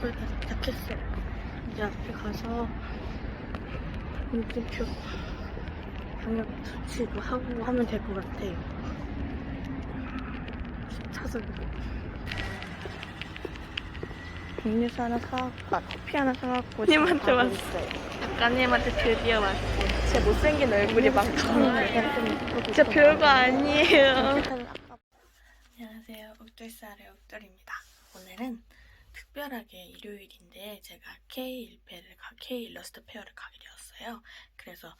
거의 다 도착했어요. 이제 앞에 가서 물음표 방역 수치도 하고 하면 될 것 같아요. 차석이고. 음료수 하나 사갖고, 아, 커피 하나 사갖고 님한테 가고 왔어. 있어요. 작가님한테 드디어 왔어요. 제 못생긴 얼굴이 막 음, 진짜 별거 아니에요. 안녕하세요. 옥돌살의 옥돌입니다. 오늘은 특별하게 일요일인데 제가 K 일페를 가, K 일러스트 페어를 가게 되었어요. 그래서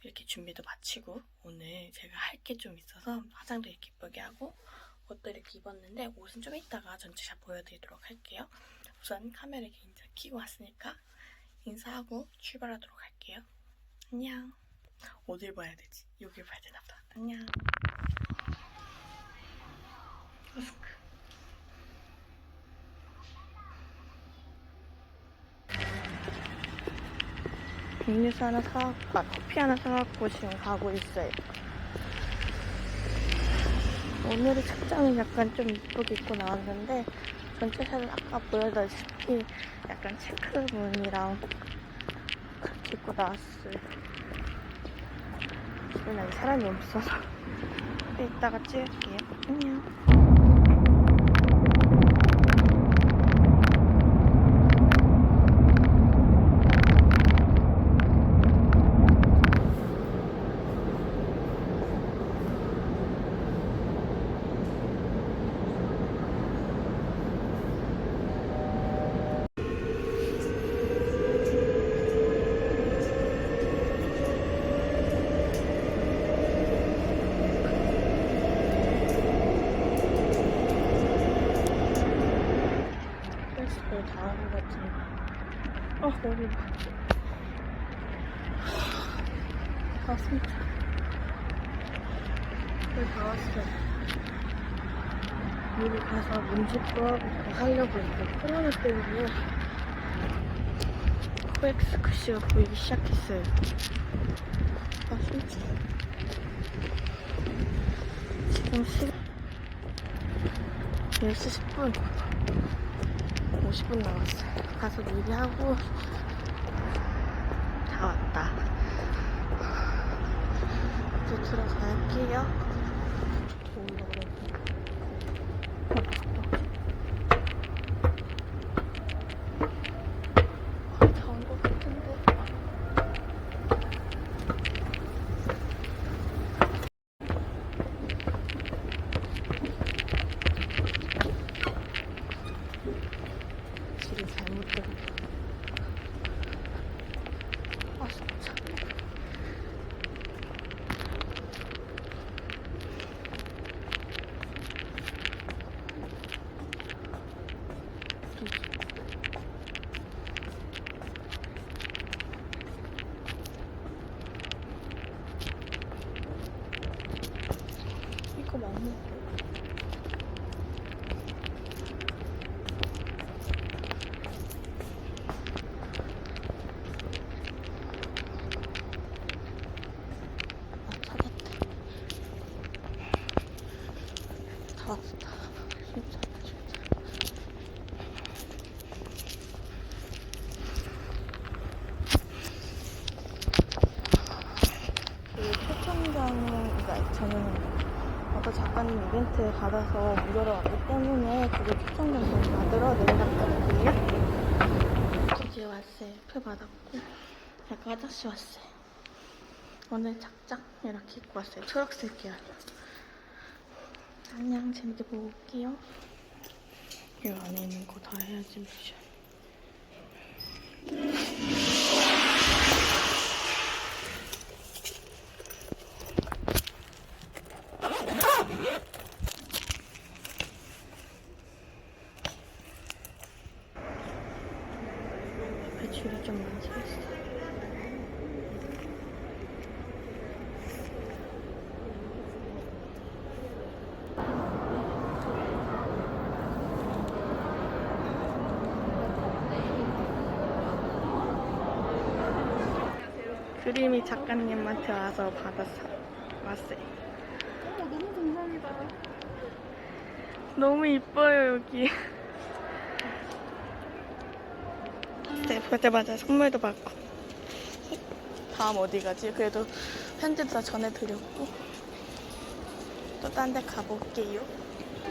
이렇게 준비도 마치고 오늘 제가 할 게 좀 있어서 화장도 이렇게 예쁘게 하고 옷도 이렇게 입었는데 옷은 좀 이따가 전체 샷 보여드리도록 할게요. 우선 카메라 이렇게 인사 켜고 왔으니까 인사하고 출발하도록 할게요. 안녕. 어딜 봐야 되지? 여길 봐야 되나 보다. 안녕. 마스크. 음료수 하나 사갖고, 아, 커피 하나 사갖고 지금 가고 있어요. 오늘의 착장은 약간 좀 이쁘게 입고 나왔는데, 전체 샷은 아까 보여다시피 약간 체크무늬랑 그렇게 입고 나왔어요. 집에 아직 사람이 없어서. 이따가 찍을게요. 안녕. 것 같은데. 어, 머리 봐. 다 왔습니다. 거의 다 왔어요. 미리 가서 문집도 하고 다 하려고 했는데 코로나 때문에 코엑스 글씨가 보이기 시작했어요. 아, 진짜. 지금 시간 10시 10분. 50분 남았어요. 가서 미리 하고 다 왔다. 이제 들어갈게요. 거의 다 온 것 같은데. 길이 잘못된 아 진짜 이거 맞네 아, 찾았다. 다 왔다. 진짜, 진짜. 그 초청장은, 그러니까 저는 어떤 작가님 이벤트 받아서 무료로 왔기 때문에 그거 좀 받으러 내려갔거든요. 드디어 왔어요. 표 받았고. 약간 화장실 왔어요. 오늘 착장 이렇게 입고 왔어요. 초록색 계열. 안녕, 재밌게 보고 올게요. 이 안에 있는 거 다 해야지 미션. 배출이 좀 많이 서 있어. 그림이 작가님한테 와서 받았어. 왔어요. 너무 감사합니다. 너무 이뻐요, 여기. 네, 보자마자 선물도 받고. 다음 어디 가지? 그래도 편지도 다 전해드렸고. 또 딴 데 가볼게요.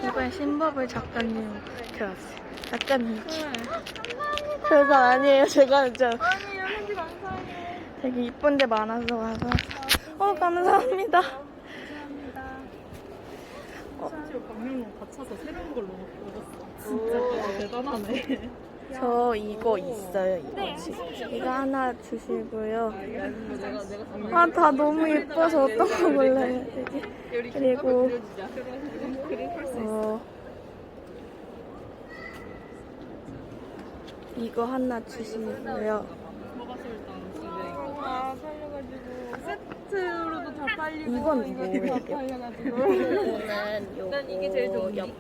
이번에 신법을 작가님 들었어요. 작가님. 별거 아니에요. 제가 진짜 아니요, 편지 감사해요. 되게 이쁜 데 많아서 와서. 어, 감사합니다. 감사합니다. 심지어 강릉 받쳐서 새로운 걸로 얻었어. 진짜 대단하네. 저 이거 있어요. 이거 지금. 이거 하나 주시고요. 아, 다 너무 예뻐서 어떤 거 골라야 되지? 그리고. 어, 이거 하나 주시고요. 아. 세트로도 다 팔리고. 이건 뭐예요? 다 팔려가지고. 이거는 요거 난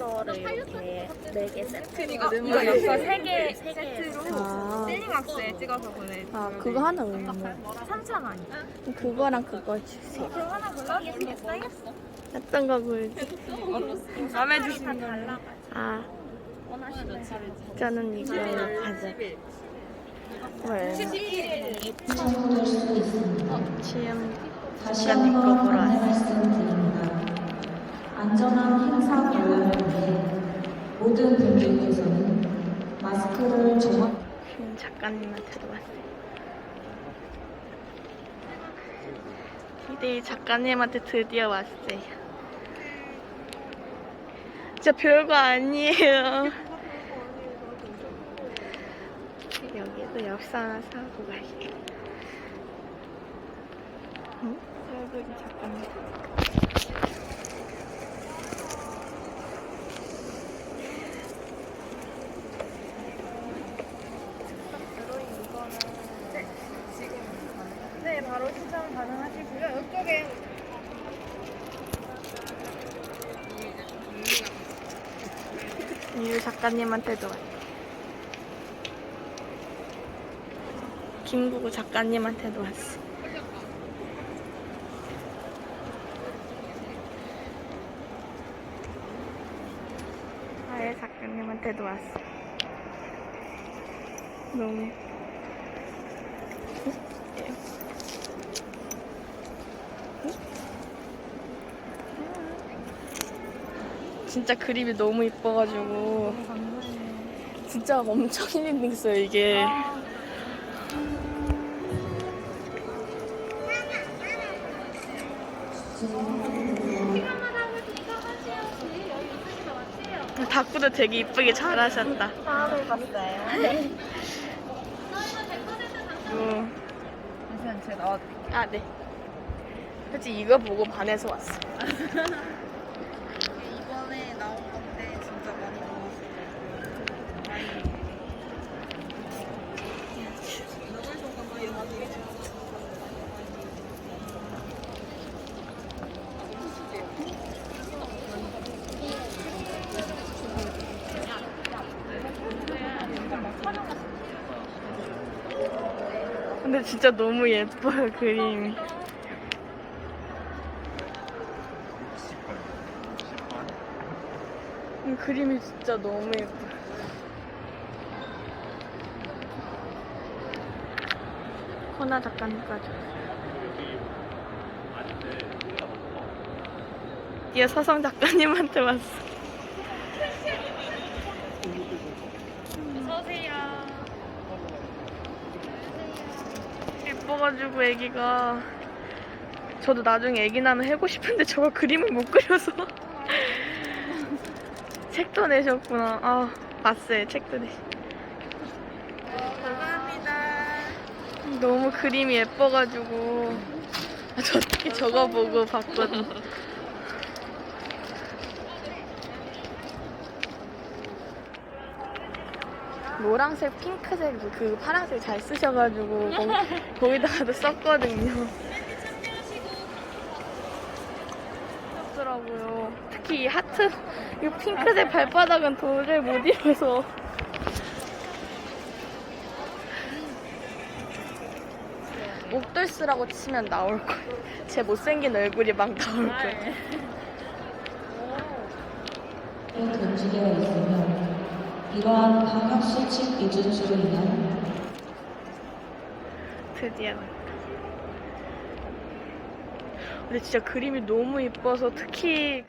이게 제일 좋은데. 엽서를 이렇게 네 개 세트. 이거 이거 엽서 3개, 세트로 아, 셀링박스에 찍어서 보내. 아 그거 하나 얼마? 3,000원. 그거랑 그거 주세요. 그럼 하나 골라주시겠어요? 어떤 거 골지? 마음에 드시는 거. 아, 저는 이거 가져. 왜? 지금 다시 작가님 거 한번 보러 왔어요. 안전한 행사 위해 모든 분들께서는 마스크를 정확히 지금 작가님한테도 왔어요. 디데이 작가님한테 드디어 왔어요. 진짜 별거 아니에요. 여기도 엽서 하나 사고 갈게요. 응? 여기 작가님. 바로 가능하시고요. 이쪽에 유 작가님한테도 왔어요. 김구구 작가님한테도 왔어. 아예 작가님한테도 왔어. 너무. 진짜 그림이 너무 이뻐가지고 진짜 엄청 힐링됐어요 이게 다꾸도 되게 이쁘게 잘하셨다 다음을 봤어요. 음. 잠시만 제가 나와드릴게요. 아, 네. 솔직히 이거 보고 반해서 왔어. 이번에 나온 건데 진짜 많이 좋았어요. 근데 진짜 너무 예뻐요, 그림이. 음, 그림이 진짜 너무 예뻐. 코나 작가님까지. 얘 서성 작가님한테 왔어. 어서오세요. 예뻐가지고 애기가 저도 나중에 애기 나면 해고 싶은데 저거 그림을 못 그려서 책도 내셨구나. 아 봤어요 책도 내. 감사합니다. 너무 그림이 예뻐가지고. 아, 저 특히 저거 보고 봤거든 노란색, 핑크색, 그 파란색 잘 쓰셔가지고 거기, 거기다가도 썼거든요. 더라고요. 특히 이 하트, 이 핑크색 발바닥은 도저히 못 입어서. 옥돌스라고 치면 나올 거예요. 제 못생긴 얼굴이 막 나올 거예요. 이러한 방역수칙 미준수로 인한 드디어. 근데 진짜 그림이 너무 이뻐서 특히